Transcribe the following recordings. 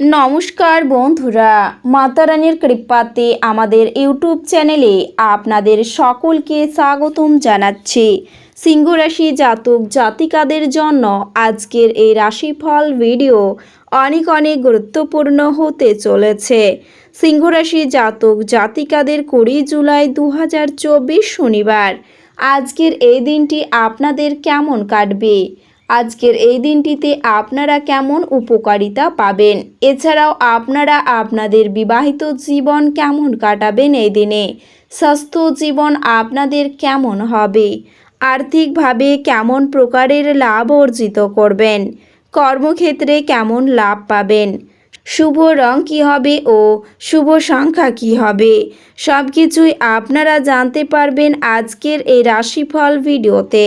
নমস্কার বন্ধুরা, মাতারানির কৃপাতে আমাদের ইউটিউব চ্যানেলে আপনাদের সকলকে স্বাগতম জানাচ্ছি। সিংহ রাশি জাতক জাতিকাদের জন্য আজকের এই রাশিফল ভিডিও অনেক অনেক গুরুত্বপূর্ণ হতে চলেছে। সিংহ রাশি জাতক জাতিকাদের কুড়ি জুলাই দু হাজার চব্বিশ শনিবার। আজকের এই দিনটি আপনাদের কেমন কাটবে? আজকের এই দিনটিতে আপনারা কেমন উপকারিতা পাবেন? এছাড়াও আপনারা আপনাদের বিবাহিত জীবন কেমন কাটাবেন এই দিনে? স্বাস্থ্য জীবন আপনাদের কেমন হবে? আর্থিকভাবে কেমন প্রকারের লাভ অর্জিত করবেন? কর্মক্ষেত্রে কেমন লাভ পাবেন? শুভ রং কী হবে ও শুভ সংখ্যা কী হবে? সব কিছুই আপনারা জানতে পারবেন আজকের এই রাশিফল ভিডিওতে।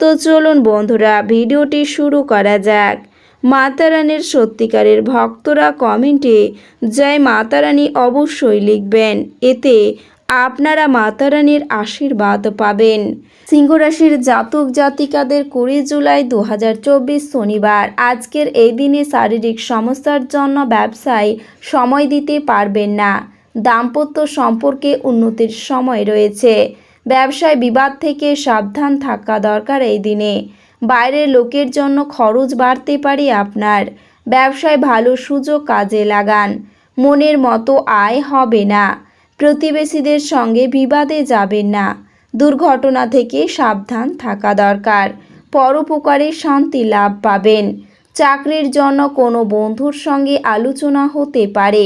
তো চলুন বন্ধুরা, ভিডিওটি শুরু করা যাক। মাতারানির সত্যিকারের ভক্তরা কমেন্টে জয় মাতারানী অবশ্যই লিখবেন। এতে আপনারা মাতারানীর আশীর্বাদ পাবেন। সিংহরাশির জাতক জাতিকাদের কুড়ি জুলাই দু হাজার চব্বিশ শনিবার। আজকের এই দিনে শারীরিক সমস্যার জন্য ব্যবসায় সময় দিতে পারবেন না। দাম্পত্য সম্পর্কে উন্নতির সময় রয়েছে। ব্যবসায় বিবাদ থেকে সাবধান থাকা দরকার এই দিনে। বাইরের লোকের জন্য খরচ বাড়তে পারে আপনার। ব্যবসায় ভালো সুযোগ কাজে লাগান। মনের মতো আয় হবে না। প্রতিবেশীদের সঙ্গে বিবাদে যাবেন না। দুর্ঘটনা থেকে সাবধান থাকা দরকার। পরোপকারে শান্তি লাভ পাবেন। চাকরির জন্য কোনো বন্ধুর সঙ্গে আলোচনা হতে পারে।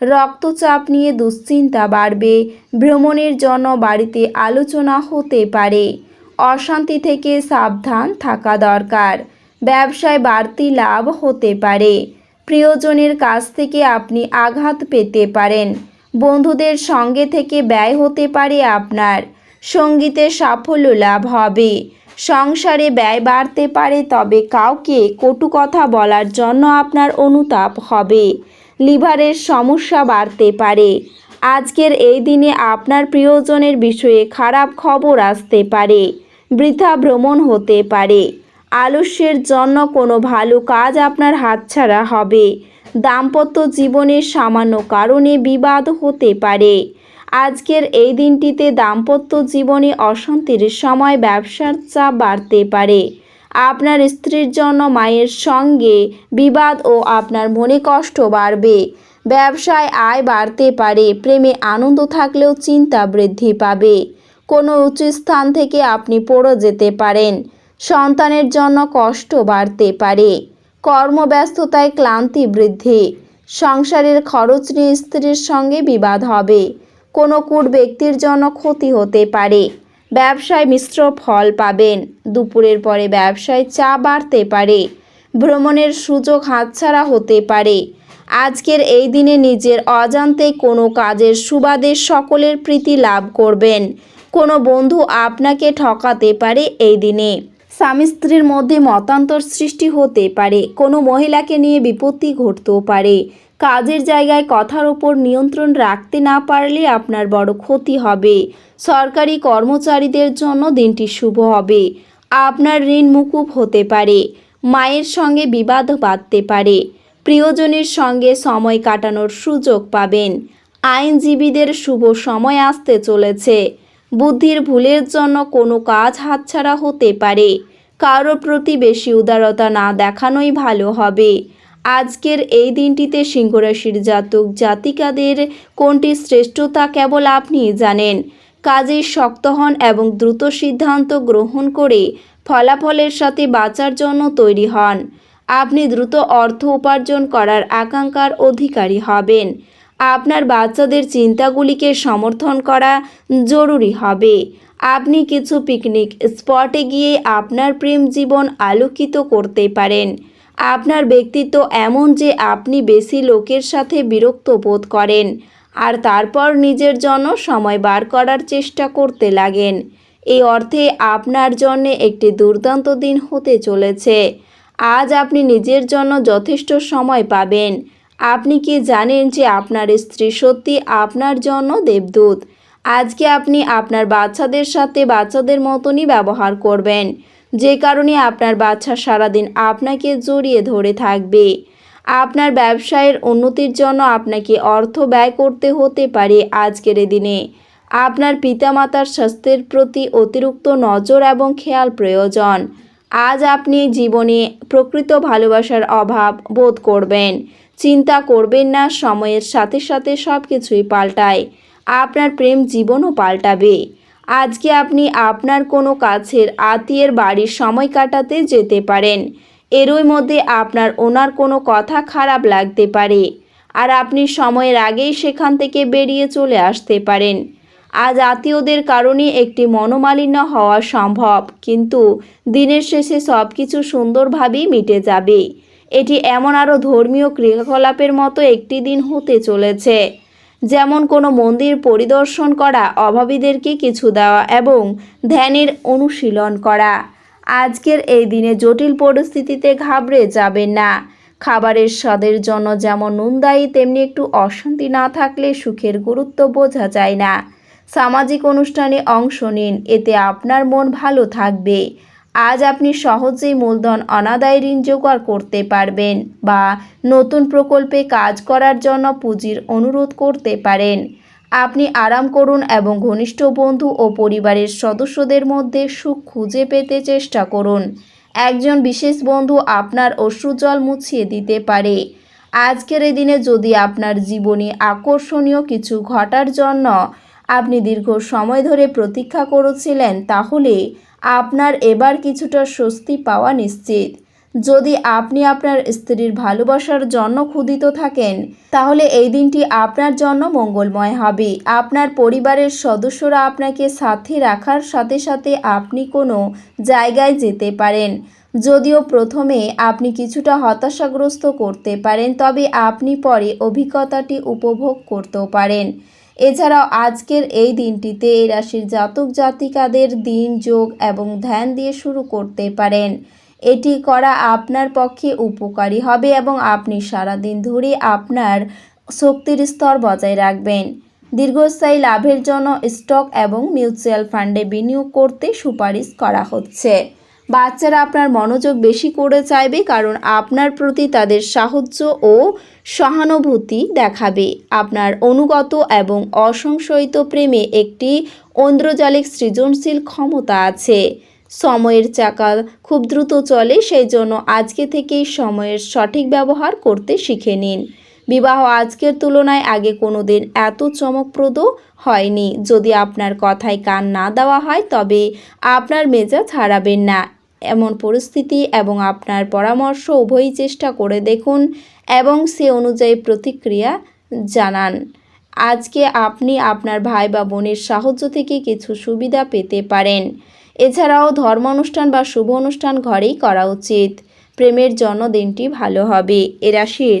রক্তচাপ নিয়ে দুশ্চিন্তা বাড়বে। ভ্রমণের জন্য বাড়িতে আলোচনা হতে পারে। অশান্তি থেকে সাবধান থাকা দরকার। ব্যবসায় বাড়তি লাভ হতে পারে। প্রিয়জনের কাছ থেকে আপনি আঘাত পেতে পারেন। বন্ধুদের সঙ্গে থেকে ব্যয় হতে পারে আপনার। সঙ্গীতে সাফল্য লাভ হবে। সংসারে ব্যয় বাড়তে পারে, তবে কাউকে কটু কথা বলার জন্য আপনার অনুতাপ হবে। লিভারের সমস্যা বাড়তে পারে। আজকের এই দিনে আপনার প্রিয়জনের বিষয়ে খারাপ খবর আসতে পারে। বৃথা ভ্রমণ হতে পারে। আলস্যের জন্য কোনো ভালো কাজ আপনার হাতছাড়া হবে। দাম্পত্য জীবনের সামান্য কারণে বিবাদ হতে পারে। আজকের এই দিনটিতে দাম্পত্য জীবনে অশান্তির সময় ব্যবসার চাপ বাড়তে পারে। আপনার স্ত্রীর জন্য মায়ের সঙ্গে বিবাদ ও আপনার মনে কষ্ট বাড়বে। ব্যবসায় আয় বাড়তে পারে, প্রেমে আনন্দ থাকলেও চিন্তা বৃদ্ধি পাবে। কোনো উঁচু স্থান থেকে আপনি পড়ে যেতে পারেন। সন্তানের জন্য কষ্ট বাড়তে পারে। কর্মব্যস্ততায় ক্লান্তি বৃদ্ধি। সংসারের খরচ নিয়ে স্ত্রীর সঙ্গে বিবাদ হবে। কোনো কূট ব্যক্তির জন্য ক্ষতি হতে পারে। ব্যবসায় মিশ্র ফল পাবেন। দুপুরের পরে ব্যবসায় চা বাড়তে পারে। ভ্রমণের সুযোগ হাতছাড়া হতে পারে। আজকের এই দিনে নিজের অজান্তে কোনো কাজের সুবাদে সকলের প্রীতি লাভ করবেন। কোনো বন্ধু আপনাকে ঠকাতে পারে এই দিনে। স্বামী স্ত্রীর মধ্যে মতান্তর সৃষ্টি হতে পারে। কোনো মহিলাকে নিয়ে বিপত্তি ঘটতেও পারে। কাজের জায়গায় কথার ওপর নিয়ন্ত্রণ রাখতে না পারলে আপনার বড় ক্ষতি হবে। সরকারি কর্মচারীদের জন্য দিনটি শুভ হবে। আপনার ঋণ মুকুব হতে পারে, মায়ের সঙ্গে বিবাদ বাঁধতে পারে, প্রিয়জনের সঙ্গে সময় কাটানোর সুযোগ পাবেন, আইনজীবীদের শুভ সময় আসতে চলেছে, বুদ্ধির ভুলের জন্য কোনো কাজ হাতছাড়া হতে পারে, কারও প্রতি বেশি উদারতা না দেখানোই ভালো হবে। আজকের এই দিনটিতে সিংহরাশির জাতক জাতিকাদের কোনটি শ্রেষ্ঠতা কেবল আপনিই জানেন। কাজে শক্ত হন এবং দ্রুত সিদ্ধান্ত গ্রহণ করে ফলাফলের সাথে বাঁচার জন্য তৈরি হন। আপনি দ্রুত অর্থ উপার্জন করার আকাঙ্ক্ষার অধিকারী হবেন। আপনার বাচ্চাদের চিন্তাগুলিকে সমর্থন করা জরুরি হবে। আপনি কিছু পিকনিক স্পটে গিয়ে আপনার প্রেম জীবন আলোকিত করতে পারেন। আপনার ব্যক্তিত্ব এমন যে আপনি বেশি লোকের সাথে বিরক্ত বোধ করেন, আর তারপর নিজের জন্য সময় বার করার চেষ্টা করতে লাগেন। এই অর্থে আপনার জন্য একটি দুর্দান্ত দিন হতে চলেছে। আজ আপনি নিজের জন্য যথেষ্ট সময় পাবেন। আপনি কি জানেন যে আপনার স্ত্রী সত্যি আপনার জন্য দেবদূত? আজকে আপনি আপনার বাচ্চাদের সাথে বাচ্চাদের মতনই ব্যবহার করবেন। যে কারণে আপনার বাচ্চা সারাদিন আপনাকে জড়িয়ে ধরে থাকবে। আপনার ব্যবসায়ের উন্নতির জন্য আপনাকে অর্থ ব্যয় করতে হতে পারে আজকের দিনে। আপনার পিতামাতার স্বাস্থ্যের প্রতি অতিরিক্ত নজর এবং খেয়াল প্রয়োজন। আজ আপনি জীবনে প্রকৃত ভালোবাসার অভাব বোধ করবেন। চিন্তা করবেন না, সময়ের সাথে সাথে সব কিছুই পাল্টায়। আপনার প্রেম জীবনও পাল্টাবে। আজকে আপনি আপনার কোনো কাছের আত্মীয়ের বাড়ির সময় কাটাতে যেতে পারেন। এরই মধ্যে আপনার ওনার কোনো কথা খারাপ লাগতে পারে আর আপনি সময়ের আগেই সেখান থেকে বেরিয়ে চলে আসতে পারেন। আজ আত্মীয়দের কারণে একটি মনোমালিন্য হওয়া সম্ভব, কিন্তু দিনের শেষে সব কিছু সুন্দরভাবেই মিটে যাবে। এটি এমন আরও ধর্মীয় ক্রিয়াকলাপের মতো একটি দিন হতে চলেছে। যেমন কোনো মন্দির পরিদর্শন করা, অভাবীদেরকে কিছু দেওয়া এবং ধ্যানের অনুশীলন করা। আজকের এই দিনে জটিল পরিস্থিতিতে ঘাবড়ে যাবেন না। খাবারের স্বাদের জন্য যেমন নুনদায়ী তেমনি একটু অশান্তি না থাকলে সুখের গুরুত্ব বোঝা যায় না। সামাজিক অনুষ্ঠানে অংশ নিন, এতে আপনার মন ভালো থাকবে। আজ আপনি সহজেই মূলধন অনাদায় ঋণ জোগাড় করতে পারবেন বা নতুন প্রকল্পে কাজ করার জন্য পুঁজির অনুরোধ করতে পারেন। আপনি আরাম করুন এবং ঘনিষ্ঠ বন্ধু ও পরিবারের সদস্যদের মধ্যে সুখ খুঁজে পেতে চেষ্টা করুন। একজন বিশেষ বন্ধু আপনার অশ্রুজল মুছিয়ে দিতে পারে। আজকের এই দিনে যদি আপনার জীবনে আকর্ষণীয় কিছু ঘটার জন্য আপনি দীর্ঘ সময় ধরে প্রতীক্ষা করেছিলেন, তাহলে আপনার এবার কিছুটা স্বস্তি পাওয়া নিশ্চিত। যদি আপনি আপনার স্ত্রীর ভালোবাসার জন্য ক্ষুদিত থাকেন, তাহলে এই দিনটি আপনার জন্য মঙ্গলময় হবে। আপনার পরিবারের সদস্যরা আপনাকে সাথে রাখার সাথে সাথে আপনি কোনো জায়গায় যেতে পারেন। যদিও প্রথমে আপনি কিছুটা হতাশাগ্রস্ত করতে পারেন, তবে আপনি পরে অভিজ্ঞতাটি উপভোগ করতেও পারেন। এছাড়াও আজকের এই দিনটিতে এই রাশির জাতক জাতিকাদের দিন, যোগ এবং ধ্যান দিয়ে শুরু করতে পারেন। এটি করা আপনার পক্ষে উপকারী হবে এবং আপনি সারাদিন ধরে আপনার শক্তির স্তর বজায় রাখবেন। দীর্ঘস্থায়ী লাভের জন্য স্টক এবং মিউচুয়াল ফান্ডে বিনিয়োগ করতে সুপারিশ করা হচ্ছে। বাচ্চারা আপনার মনোযোগ বেশি করে চাইবে কারণ আপনার প্রতি তাদের সাহায্য ও সহানুভূতি দেখাবে। আপনার অনুগত এবং অসংশয়িত প্রেমে একটি ঐন্দ্রজালিক সৃজনশীল ক্ষমতা আছে। সময়ের চাকা খুব দ্রুত চলে সেই জন্য আজকে থেকেই সময়ের সঠিক ব্যবহার করতে শিখে নিন। বিবাহ আজকের তুলনায় আগে কোনো দিন এত চমকপ্রদ হয়নি। যদি আপনার কথায় কান না দেওয়া হয়, তবে আপনার মেজাজ হারাবেন না। এমন পরিস্থিতি এবং আপনার পরামর্শ উভয়ই চেষ্টা করে দেখুন এবং সে অনুযায়ী প্রতিক্রিয়া জানান। আজকে আপনি আপনার ভাই বা বোনের সাহায্য থেকে কিছু সুবিধা পেতে পারেন। এছাড়াও ধর্ম অনুষ্ঠান বা শুভ অনুষ্ঠান ঘরেই করা উচিত। প্রেমের জন্য দিনটি ভালো হবে। এ রাশির